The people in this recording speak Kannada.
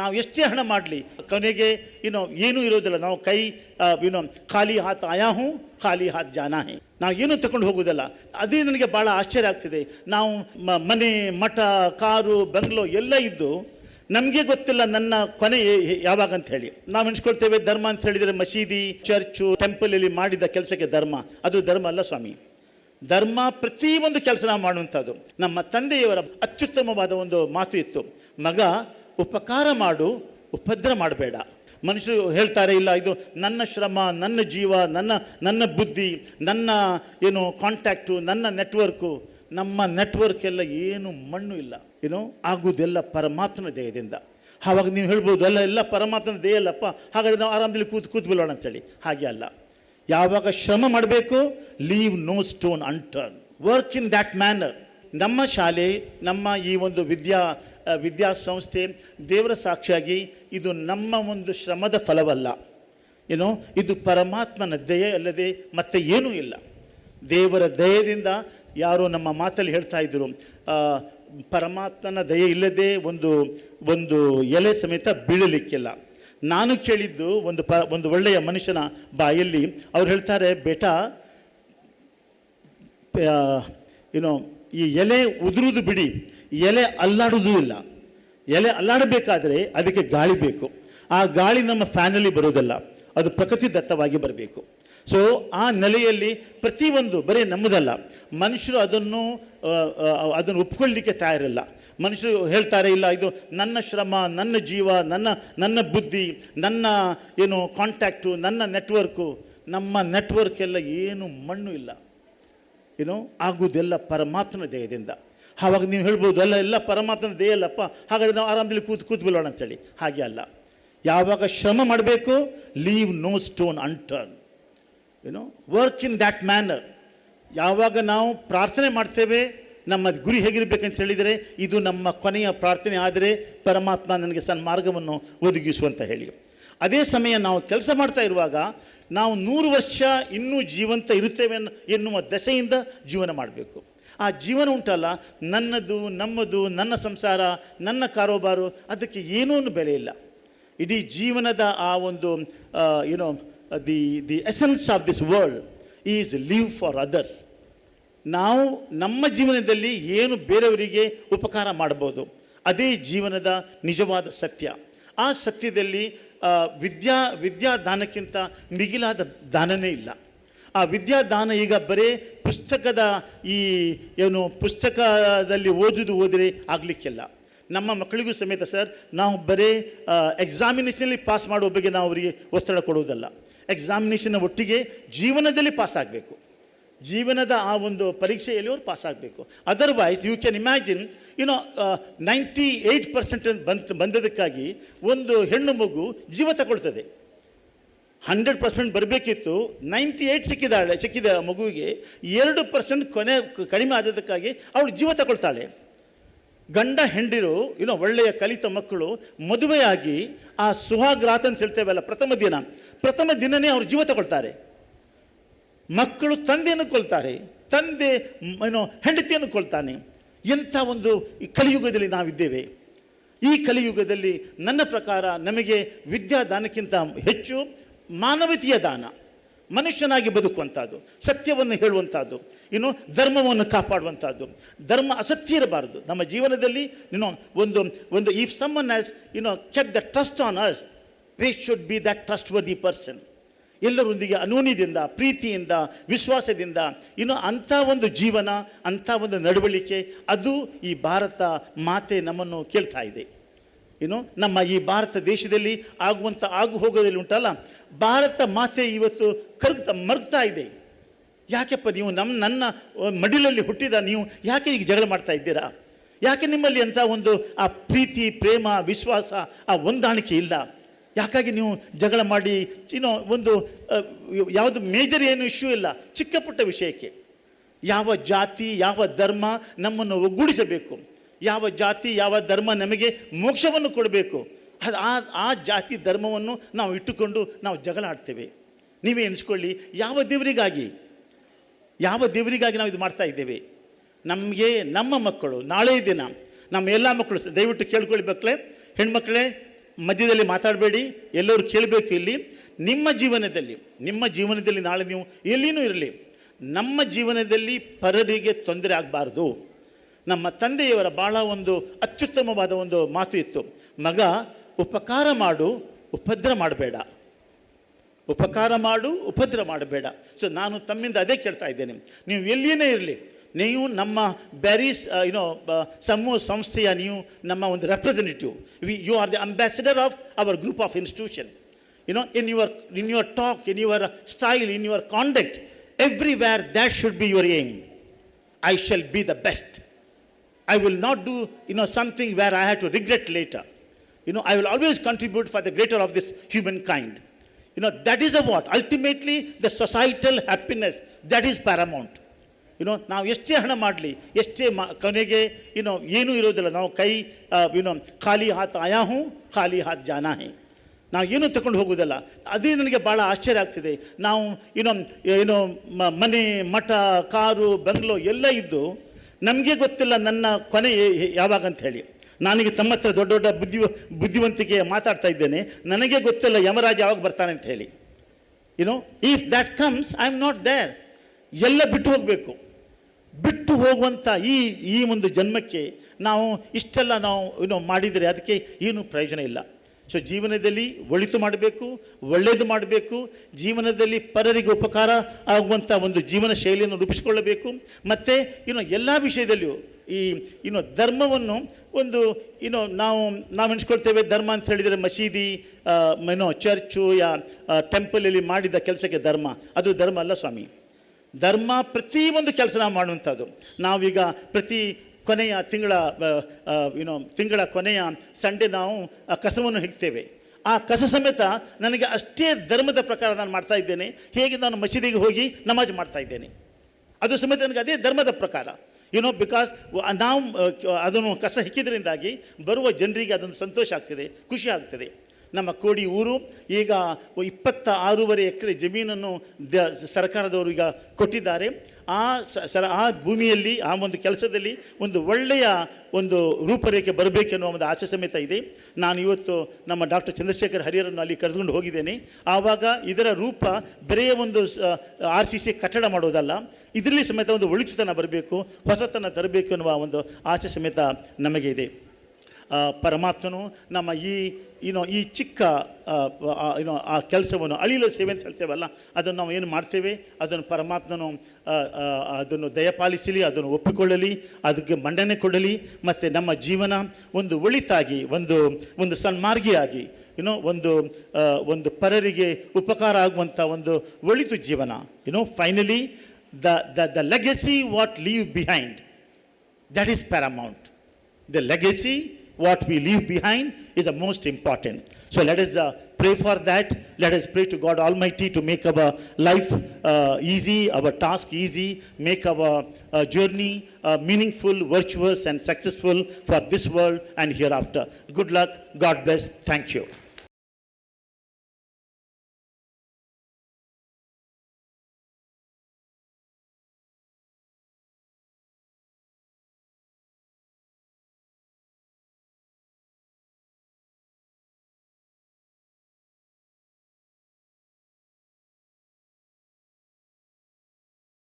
ನಾವು ಎಷ್ಟೇ ಹಣ ಮಾಡಲಿ, ಕೊನೆಗೆ ಏನೋ ಏನೂ ಇರೋದಿಲ್ಲ. ನಾವು ಕೈ ಏನೋ ಖಾಲಿ ಹಾತ್ ಆಯಾಹು ಖಾಲಿ ಹಾತ್ ಜಾನಾ ಹೇ ನಾವು ಏನೂ ತಗೊಂಡು ಹೋಗೋದಲ್ಲ ಅದೇ ನನಗೆ ಭಾಳ ಆಶ್ಚರ್ಯ ಆಗ್ತಿದೆ. ನಾವು ಮನೆ, ಮಠ, ಕಾರು, ಬಂಗ್ಲೋ ಎಲ್ಲ ಇದ್ದು, ನಮಗೆ ಗೊತ್ತಿಲ್ಲ ನನ್ನ ಕೊನೆ ಯಾವಾಗ ಅಂತ ಹೇಳಿ. ನಾವು ಎಣಿಸ್ಕೊಳ್ತೇವೆ ಧರ್ಮ ಅಂತ ಹೇಳಿದರೆ ಮಸೀದಿ, ಚರ್ಚು ಟೆಂಪಲಲ್ಲಿ ಮಾಡಿದ ಕೆಲಸಕ್ಕೆ ಧರ್ಮ. ಅದು ಧರ್ಮ ಅಲ್ಲ ಸ್ವಾಮಿ. ಧರ್ಮ ಪ್ರತಿಯೊಂದು ಕೆಲಸ ನಾವು ಮಾಡುವಂಥದ್ದು. ನಮ್ಮ ತಂದೆಯವರ ಅತ್ಯುತ್ತಮವಾದ ಒಂದು ಮಾತು ಇತ್ತು. ಮಗ ಉಪಕಾರ ಮಾಡು, ಉಪದ್ರ ಮಾಡಬೇಡ. ಮನುಷ್ಯರು ಹೇಳ್ತಾರೆ, ಇಲ್ಲ, ಇದು ನನ್ನ ಶ್ರಮ, ನನ್ನ ಜೀವ, ನನ್ನ ನನ್ನ ಬುದ್ಧಿ, ನನ್ನ, ಏನು ಕಾಂಟ್ಯಾಕ್ಟು ನನ್ನ ನೆಟ್ವರ್ಕು ನಮ್ಮ ನೆಟ್ವರ್ಕ್ ಎಲ್ಲ ಏನು ಮಣ್ಣು ಇಲ್ಲ. ಏನು ಆಗುವುದೆಲ್ಲ ಪರಮಾತ್ಮನ ದೇಹದಿಂದ. ಆವಾಗ ನೀವು ಹೇಳ್ಬೋದು, ಅಲ್ಲ, ಎಲ್ಲ ಪರಮಾತ್ಮನ ದೇಹ ಅಲ್ಲಪ್ಪ, ಹಾಗಾದ್ರೆ ನಾವು ಆರಾಮದಲ್ಲಿ ಕೂತು ಕೂತ್ ಬಿಡೋಣ ಅಂತೇಳಿ. ಹಾಗೆ ಅಲ್ಲ. ಯಾವಾಗ ಶ್ರಮ ಮಾಡಬೇಕು leave no stone unturned work in that manner ನಮ್ಮ ಶಾಲೆ, ನಮ್ಮ ಈ ಒಂದು ವಿದ್ಯಾ ವಿದ್ಯಾಸಂಸ್ಥೆ ದೇವರ ಸಾಕ್ಷಿಯಾಗಿ ಇದು ನಮ್ಮ ಒಂದು ಶ್ರಮದ ಫಲವಲ್ಲ. ಏನು ಇದು ಪರಮಾತ್ಮನ ದಯೆ ಅಲ್ಲದೆ ಮತ್ತೆ ಏನೂ ಇಲ್ಲ. ದೇವರ ದಯದಿಂದ ಯಾರೋ ನಮ್ಮ ಮಾತಲ್ಲಿ ಹೇಳ್ತಾ ಇದ್ದರು ಪರಮಾತ್ಮನ ದಯೆ ಇಲ್ಲದೆ ಒಂದು ಒಂದು ಎಲೆ ಸಮೇತ ಬೀಳಲಿಕ್ಕಿಲ್ಲ. ನಾನು ಕೇಳಿದ್ದು ಒಂದು ಪ, ಒಂದು ಒಳ್ಳೆಯ ಮನುಷ್ಯನ ಬಾಯಲ್ಲಿ ಅವ್ರು ಹೇಳ್ತಾರೆ, ಬೇಟಾ ಏನೋ ಈ ಎಲೆ ಉದುರುದು ಬಿಡಿ ಎಲೆ ಅಲ್ಲಾಡುವುದೂ ಇಲ್ಲ. ಎಲೆ ಅಲ್ಲಾಡಬೇಕಾದ್ರೆ ಅದಕ್ಕೆ ಗಾಳಿ ಬೇಕು. ಆ ಗಾಳಿ ನಮ್ಮ ಫ್ಯಾನಲ್ಲಿ ಬರೋದಲ್ಲ ಅದು ಪ್ರಕೃತಿ ದತ್ತವಾಗಿ ಬರಬೇಕು. ಸೊ ಆ ನೆಲೆಯಲ್ಲಿ ಪ್ರತಿಯೊಂದು ಬರೀ ನಮ್ಮದಲ್ಲ. ಮನುಷ್ಯರು ಅದನ್ನು ಅದನ್ನು ಒಪ್ಕೊಳ್ಳಿಕ್ಕೆ ತಯಾರಿಲ್ಲ. ಮನುಷ್ಯರು ಹೇಳ್ತಾರೆ, ಇಲ್ಲ, ಇದು ನನ್ನ ಶ್ರಮ, ನನ್ನ ಜೀವ, ನನ್ನ ನನ್ನ ಬುದ್ಧಿ, ನನ್ನ, ಏನು ಕಾಂಟ್ಯಾಕ್ಟು ನನ್ನ ನೆಟ್ವರ್ಕು ನಮ್ಮ ನೆಟ್ವರ್ಕ್ ಎಲ್ಲ ಏನು ಮಣ್ಣು ಇಲ್ಲ. ಏನು ಆಗುವುದೆಲ್ಲ ಪರಮಾತ್ಮನ ದೇಹದಿಂದ ಆವಾಗ ನೀವು ಹೇಳ್ಬೋದು, ಅಲ್ಲ, ಎಲ್ಲ ಪರಮಾತ್ಮನ ದೇಹ ಅಲ್ಲಪ್ಪ ಹಾಗಾದರೆ ನಾವು ಆರಾಮದಲ್ಲಿ ಕೂತು ಕೂತ್ ಬಿಡೋಣ ಅಂತೇಳಿ. ಹಾಗೆ ಅಲ್ಲ. ಯಾವಾಗ ಶ್ರಮ ಮಾಡಬೇಕು ಲೀವ್ ನೋ ಸ್ಟೋನ್ ಅನ್ಟರ್ನ್ ಏನೋ ವರ್ಕ್ ಇನ್ ದ್ಯಾಟ್ ಮ್ಯಾನರ್ ಯಾವಾಗ ನಾವು ಪ್ರಾರ್ಥನೆ ಮಾಡ್ತೇವೆ, ನಮ್ಮ ಗುರಿ ಹೇಗಿರಬೇಕಂತ ಹೇಳಿದರೆ, ಇದು ನಮ್ಮ ಕೊನೆಯ ಪ್ರಾರ್ಥನೆ ಆದರೆ ಪರಮಾತ್ಮ ನನಗೆ ಸನ್ಮಾರ್ಗವನ್ನು ಒದಗಿಸುವಂತ ಹೇಳಿ. ಅದೇ ಸಮಯ ನಾವು ಕೆಲಸ ಮಾಡ್ತಾ ಇರುವಾಗ ನಾವು ನೂರು ವರ್ಷ ಇನ್ನೂ ಜೀವಂತ ಇರುತ್ತೇವೆ ಎನ್ನುವ ದಶೆಯಿಂದ ಜೀವನ ಮಾಡಬೇಕು. ಆ ಜೀವನ ಉಂಟಲ್ಲ, ನನ್ನದು, ನಮ್ಮದು, ನನ್ನ ಸಂಸಾರ, ನನ್ನ ಕಾರೋಬಾರು, ಅದಕ್ಕೆ ಏನೂ ಬೆಲೆ ಇಲ್ಲ. ಇಡೀ ಜೀವನದ ಆ ಒಂದು you know the the essence of this world is live for others ನಾವು ನಮ್ಮ ಜೀವನದಲ್ಲಿ ಏನು ಬೇರೆಯವರಿಗೆ ಉಪಕಾರ ಮಾಡ್ಬೋದು ಅದೇ ಜೀವನದ ನಿಜವಾದ ಸತ್ಯ. ಆ ಸತ್ಯದಲ್ಲಿ ವಿದ್ಯಾ ವಿದ್ಯಾ, ವಿದ್ಯಾದಾನಕ್ಕಿಂತ ಮಿಗಿಲಾದ ದಾನನೇ ಇಲ್ಲ. ಆ ವಿದ್ಯಾದಾನ ಈಗ ಬರೇ ಪುಸ್ತಕದ ಈ, ಏನು, ಪುಸ್ತಕದಲ್ಲಿ ಓದುದು ಓದಿದ್ರೆ ಆಗಲಿಕ್ಕಿಲ್ಲ. ನಮ್ಮ ಮಕ್ಕಳಿಗೂ ಸಮೇತ ಸರ್, ನಾವು ಬರೇ ಎಕ್ಸಾಮಿನೇಷನಲ್ಲಿ ಪಾಸ್ ಮಾಡುವ ಬಗ್ಗೆ ನಾವು ಅವರಿಗೆ ಒತ್ತಡ ಕೊಡುವುದಲ್ಲ. ಎಕ್ಸಾಮಿನೇಷನ್ ಒಟ್ಟಿಗೆ ಜೀವನದಲ್ಲಿ ಪಾಸ್ ಆಗಬೇಕು. ಜೀವನದ ಆ ಒಂದು ಪರೀಕ್ಷೆಯಲ್ಲಿ ಅವ್ರು ಪಾಸ್ ಆಗಬೇಕು. Otherwise you can imagine you know ninety eight percent ಬಂತ್, ಬಂದದಕ್ಕಾಗಿ ಒಂದು ಹೆಣ್ಣು ಮಗು ಜೀವ ತಗೊಳ್ತದೆ. ಹಂಡ್ರೆಡ್ ಪರ್ಸೆಂಟ್ ಬರಬೇಕಿತ್ತು ನೈಂಟಿ ಏಯ್ಟ್ ಸಿಕ್ಕಿದಾಳೆ, ಸಿಕ್ಕಿದ ಮಗುವಿಗೆ ಎರಡು ಪರ್ಸೆಂಟ್ ಕೊನೆ, ಕಡಿಮೆ ಆದದಕ್ಕಾಗಿ ಅವಳು ಜೀವ ತಗೊಳ್ತಾಳೆ. ಗಂಡ ಹೆಂಡಿರು ಏನೋ ಒಳ್ಳೆಯ ಕಲಿತ ಮಕ್ಕಳು ಮದುವೆಯಾಗಿ ಆ ಸುಹಾಗ್ರಾತ ಅಂತ ಹೇಳ್ತೇವಲ್ಲ, ಪ್ರಥಮ ದಿನ. ಪ್ರಥಮ ದಿನನೇ ಅವರು ಜೀವ ತಗೊಳ್ತಾರೆ. ಮಕ್ಕಳು ತಂದೆಯನ್ನು ಕೊಲ್ತಾರೆ. ತಂದೆ, ಏನೋ ಹೆಂಡತಿಯನ್ನು ಕೊಲ್ತಾನೆ. ಎಂಥ ಒಂದು ಈ ಕಲಿಯುಗದಲ್ಲಿ ನಾವಿದ್ದೇವೆ. ಈ ಕಲಿಯುಗದಲ್ಲಿ ನನ್ನ ಪ್ರಕಾರ ನಮಗೆ ವಿದ್ಯಾದಾನಕ್ಕಿಂತ ಹೆಚ್ಚು ಮಾನವೀಯ ದಾನ, ಮನುಷ್ಯನಾಗಿ ಬದುಕುವಂಥದ್ದು, ಸತ್ಯವನ್ನು ಹೇಳುವಂಥದ್ದು, ಇನ್ನು ಧರ್ಮವನ್ನು ಕಾಪಾಡುವಂಥದ್ದು, ಧರ್ಮ ಅಸತ್ಯ ಇರಬಾರದು. ನಮ್ಮ ಜೀವನದಲ್ಲಿ ಇನ್ನೋ ಒಂದು ಒಂದು if someone has you know kept the trust on us we should be that trust worthy person ಎಲ್ಲರೊಂದಿಗೆ ಅನೂನ್ಯದಿಂದ ಪ್ರೀತಿಯಿಂದ, ವಿಶ್ವಾಸದಿಂದ ಇನ್ನು ಅಂಥ ಒಂದು ಜೀವನ, ಅಂಥ ಒಂದು ನಡವಳಿಕೆ, ಅದು ಈ ಭಾರತ ಮಾತೆ ನಮ್ಮನ್ನು ಕೇಳ್ತಾ ಇದೆ. ಏನು ನಮ್ಮ ಈ ಭಾರತ ದೇಶದಲ್ಲಿ ಆಗುವಂಥ ಆಗು ಹೋಗೋದಲ್ಲಿ ಉಂಟಲ್ಲ, ಭಾರತ ಮಾತೆ ಇವತ್ತು ಕರಗ್ತಾ, ಮರಗ್ತಾ ಇದೆ. ಯಾಕೆಪ್ಪ ನೀವು ನಮ್ಮ, ನನ್ನ ಮಡಿಲಲ್ಲಿ ಹುಟ್ಟಿದ ನೀವು ಯಾಕೆ ಈಗ ಜಗಳ ಮಾಡ್ತಾ ಇದ್ದೀರಾ? ಯಾಕೆ ನಿಮ್ಮಲ್ಲಿ ಅಂಥ ಒಂದು ಆ ಪ್ರೀತಿ, ಪ್ರೇಮ, ವಿಶ್ವಾಸ, ಆ ಹೊಂದಾಣಿಕೆ ಇಲ್ಲ? ಯಾಕಾಗಿ ನೀವು ಜಗಳ ಮಾಡಿ, ಏನೋ ಒಂದು ಯಾವುದು ಮೇಜರ್ ಏನು ಇಶ್ಯೂ ಇಲ್ಲ ಚಿಕ್ಕ ಪುಟ್ಟ ವಿಷಯಕ್ಕೆ. ಯಾವ ಜಾತಿ, ಯಾವ ಧರ್ಮ ನಮ್ಮನ್ನು ಒಗ್ಗೂಡಿಸಬೇಕು. ಯಾವ ಜಾತಿ, ಯಾವ ಧರ್ಮ ನಮಗೆ ಮೋಕ್ಷವನ್ನು ಕೊಡಬೇಕು. ಅದು ಆ ಆ ಜಾತಿ ಧರ್ಮವನ್ನು ನಾವು ಇಟ್ಟುಕೊಂಡು ನಾವು ಜಗಳ ಆಡ್ತೇವೆ. ನೀವೇ ಎನಿಸ್ಕೊಳ್ಳಿ ಯಾವ ದೇವರಿಗಾಗಿ? ಯಾವ ದೇವರಿಗಾಗಿ ನಾವು ಇದು ಮಾಡ್ತಾ ಇದ್ದೇವೆ? ನಮಗೆ ನಮ್ಮ ಮಕ್ಕಳು, ನಾಳೆ ದಿನ, ನಮ್ಮ ಎಲ್ಲ ಮಕ್ಕಳು, ದಯವಿಟ್ಟು ಕೇಳ್ಕೊಳ್ಳಿ ಮಕ್ಕಳೇ. ಹೆಣ್ಮಕ್ಳೇ ಮಧ್ಯದಲ್ಲಿ ಮಾತಾಡಬೇಡಿ, ಎಲ್ಲರೂ ಕೇಳಬೇಕು ಇಲ್ಲಿ. ನಿಮ್ಮ ಜೀವನದಲ್ಲಿ ನಿಮ್ಮ ಜೀವನದಲ್ಲಿ ನಾಳೆ ನೀವು ಎಲ್ಲಿನೂ ಇರಲಿ, ನಮ್ಮ ಜೀವನದಲ್ಲಿ ಪರರಿಗೆ ತೊಂದರೆ ಆಗಬಾರ್ದು. ನಮ್ಮ ತಂದೆಯವರ ಭಾಳ ಒಂದು ಅತ್ಯುತ್ತಮವಾದ ಒಂದು ಮಾತು ಇತ್ತು. ಮಗ, ಉಪಕಾರ ಮಾಡು, ಉಪದ್ರ ಮಾಡಬೇಡ. ಉಪಕಾರ ಮಾಡು, ಉಪದ್ರ ಮಾಡಬೇಡ. ಸೊ ನಾನು ತಮ್ಮಿಂದ ಅದೇ ಕೇಳ್ತಾ ಇದ್ದೇನೆ. ನೀವು ಎಲ್ಲಿಯೇ ಇರಲಿ ನೀವು ನಮ್ಮ ಬ್ಯಾರೀಸ್ ಯುನೋ ಸಮೂಹ ಸಂಸ್ಥೆಯ ನೀವು ನಮ್ಮ ಒಂದು representative we you are the ambassador of our group of institution you know in your in your talk in your style in your conduct everywhere that should be your aim I shall be the best I will not do, you know, something where I have to regret later. You know, I will always contribute for the greater of this humankind. You know, that is a what? Ultimately, the societal happiness, that is paramount. You know ನಾವು ಎಷ್ಟೇ ಹಣ ಮಾಡಲಿ, ಎಷ್ಟೇ ಮಾ, ಕೊನೆಗೆ ಏನೋ ಏನೂ ಇರೋದಿಲ್ಲ. ನಾವು ಕೈ ಇನ್ನು ಖಾಲಿ ಹಾತ್ ಆಯಾ ಹೂ ಖಾಲಿ ಹಾತ್ ಜಾನಾ ಹೇ ನಾವು ಏನೂ ತಗೊಂಡು ಹೋಗೋದಲ್ಲ. ಅದೇ ನನಗೆ ಭಾಳ ಆಶ್ಚರ್ಯ ಆಗ್ತಿದೆ. ನಾವು ಏನೋ ಏನು ಮನೆ, ಮಠ, ಕಾರು, ಬಂಗ್ಲೋ ಎಲ್ಲ ಇದ್ದು, ನಮಗೆ ಗೊತ್ತಿಲ್ಲ ನನ್ನ ಕೊನೆ ಯಾವಾಗ ಅಂತ ಹೇಳಿ. ನನಗೆ ತಮ್ಮ ಹತ್ರ ದೊಡ್ಡ ದೊಡ್ಡ ಬುದ್ಧಿ ಬುದ್ಧಿವಂತಿಕೆ ಮಾತಾಡ್ತಾ ಇದ್ದೇನೆ. ನನಗೆ ಗೊತ್ತಿಲ್ಲ ಯಮರಾಜ ಯಾವಾಗ ಬರ್ತಾನೆ ಅಂತ ಹೇಳಿ. You know if that comes I am not there ಎಲ್ಲ ಬಿಟ್ಟು ಹೋಗಬೇಕು. ಬಿಟ್ಟು ಹೋಗುವಂಥ ಈ ಈ ಒಂದು ಜನ್ಮಕ್ಕೆ ನಾವು ಇಷ್ಟೆಲ್ಲ ನಾವು ಏನೋ ಮಾಡಿದರೆ ಅದಕ್ಕೆ ಏನೂ ಪ್ರಯೋಜನ ಇಲ್ಲ. ಸೊ ಜೀವನದಲ್ಲಿ ಒಳಿತು ಮಾಡಬೇಕು, ಒಳ್ಳೆಯದು ಮಾಡಬೇಕು, ಜೀವನದಲ್ಲಿ ಪರರಿಗೆ ಉಪಕಾರ ಆಗುವಂಥ ಒಂದು ಜೀವನ ಶೈಲಿಯನ್ನು ರೂಪಿಸಿಕೊಳ್ಳಬೇಕು. ಮತ್ತು ಇನ್ನು ಎಲ್ಲ ವಿಷಯದಲ್ಲಿಯೂ ಈ ಇನ್ನು ಧರ್ಮವನ್ನು ಒಂದು ಇನ್ನು ನಾವು ನಾವು ಎಣಿಸ್ಕೊಳ್ತೇವೆ. ಧರ್ಮ ಅಂತ ಹೇಳಿದರೆ ಮಸೀದಿ ಏನೋ ಚರ್ಚು ಯಾ ಟೆಂಪಲಲ್ಲಿ ಮಾಡಿದ ಕೆಲಸಕ್ಕೆ ಧರ್ಮ. ಅದು ಧರ್ಮ ಅಲ್ಲ ಸ್ವಾಮಿ. ಧರ್ಮ ಪ್ರತಿಯೊಂದು ಕೆಲಸ ಮಾಡುವಂಥದ್ದು. ನಾವೀಗ ಪ್ರತಿ ಕೊನೆಯ ತಿಂಗಳ ಏನೋ ತಿಂಗಳ ಕೊನೆಯ ಸಂಡೆ ನಾವು ಆ ಕಸವನ್ನು ಹಿಗ್ತೇವೆ ಆ ಕಸ ಸಮೇತ ನನಗೆ ಅಷ್ಟೇ ಧರ್ಮದ ಪ್ರಕಾರ ನಾನು ಮಾಡ್ತಾ ಇದ್ದೇನೆ. ಹೇಗೆ ನಾನು ಮಸೀದಿಗೆ ಹೋಗಿ ನಮಾಜ್ ಮಾಡ್ತಾ ಇದ್ದೇನೆ. ಅದು ಸಮೇತ ನನಗೆ ಅದೇ ಧರ್ಮದ ಪ್ರಕಾರ. ಯುನೋ ಬಿಕಾಸ್ ನಾವು ಅದನ್ನು ಕಸ ಹಿಕ್ಕಿದ್ರಿಂದಾಗಿ ಬರುವ ಜನರಿಗೆ ಅದೊಂದು ಸಂತೋಷ ಆಗ್ತದೆ, ಖುಷಿ ಆಗ್ತದೆ. ನಮ್ಮ ಕೋಡಿ ಊರು. ಈಗ ಇಪ್ಪತ್ತ ಆರೂವರೆ ಎಕರೆ ಜಮೀನನ್ನು ದ ಸರ್ಕಾರದವರು ಈಗ ಕೊಟ್ಟಿದ್ದಾರೆ. ಆ ಸರ ಆ ಭೂಮಿಯಲ್ಲಿ, ಆ ಒಂದು ಕೆಲಸದಲ್ಲಿ ಒಂದು ಒಳ್ಳೆಯ ಒಂದು ರೂಪರೇಖೆ ಬರಬೇಕೆನ್ನುವ ಒಂದು ಆಸೆ ಸಮೇತ ಇದೆ. ನಾನು ಇವತ್ತು ನಮ್ಮ ಡಾಕ್ಟರ್ ಚಂದ್ರಶೇಖರ್ ಹರಿಯರನ್ನು ಅಲ್ಲಿ ಕರೆದುಕೊಂಡು ಹೋಗಿದ್ದೇನೆ. ಆವಾಗ ಇದರ ರೂಪ ಬರೆಯ ಒಂದು ಆರ್ ಸಿ ಸಿ ಕಟ್ಟಡ ಮಾಡೋದಲ್ಲ, ಇದರಲ್ಲಿ ಸಮೇತ ಒಂದು ಒಳಿತುತನ ಬರಬೇಕು, ಹೊಸತನ ತರಬೇಕು ಎನ್ನುವ ಒಂದು ಆಸೆ ಸಮೇತ ನಮಗೆ ಇದೆ ಪರಮಾತ್ಮನು ನಮ್ಮ ಈ ಏನೋ ಈ ಚಿಕ್ಕ ಏನೋ ಆ ಕೆಲಸವನ್ನು ಅಳಿಲ ಸೇವೆ ಅಂತ ಹೇಳ್ತೇವಲ್ಲ ಅದನ್ನು ನಾವು ಏನು ಮಾಡ್ತೇವೆ? ಅದನ್ನು ಪರಮಾತ್ಮನು ಅದನ್ನು ದಯಪಾಲಿಸಲಿ ಅದನ್ನು ಒಪ್ಪಿಕೊಳ್ಳಲಿ ಅದಕ್ಕೆ ಮಂಡನೆ ಕೊಡಲಿ ಮತ್ತು ನಮ್ಮ ಜೀವನ ಒಂದು ಒಳಿತಾಗಿ ಒಂದು ಒಂದು ಸನ್ಮಾರ್ಗಿಯಾಗಿ ಏನೋ ಒಂದು ಒಂದು ಪರರಿಗೆ ಉಪಕಾರ ಆಗುವಂಥ ಒಂದು ಒಳಿತು ಜೀವನ. ಏನೋ finally the the the legacy what leave behind that is paramount the legacy, what we leave behind, is the most important. So let us uh, pray for that. Let us pray to God Almighty to make our life uh, easy, our task easy, make our uh, journey uh, meaningful, virtuous, and successful for this world and hereafter. Good luck. God bless. Thank you.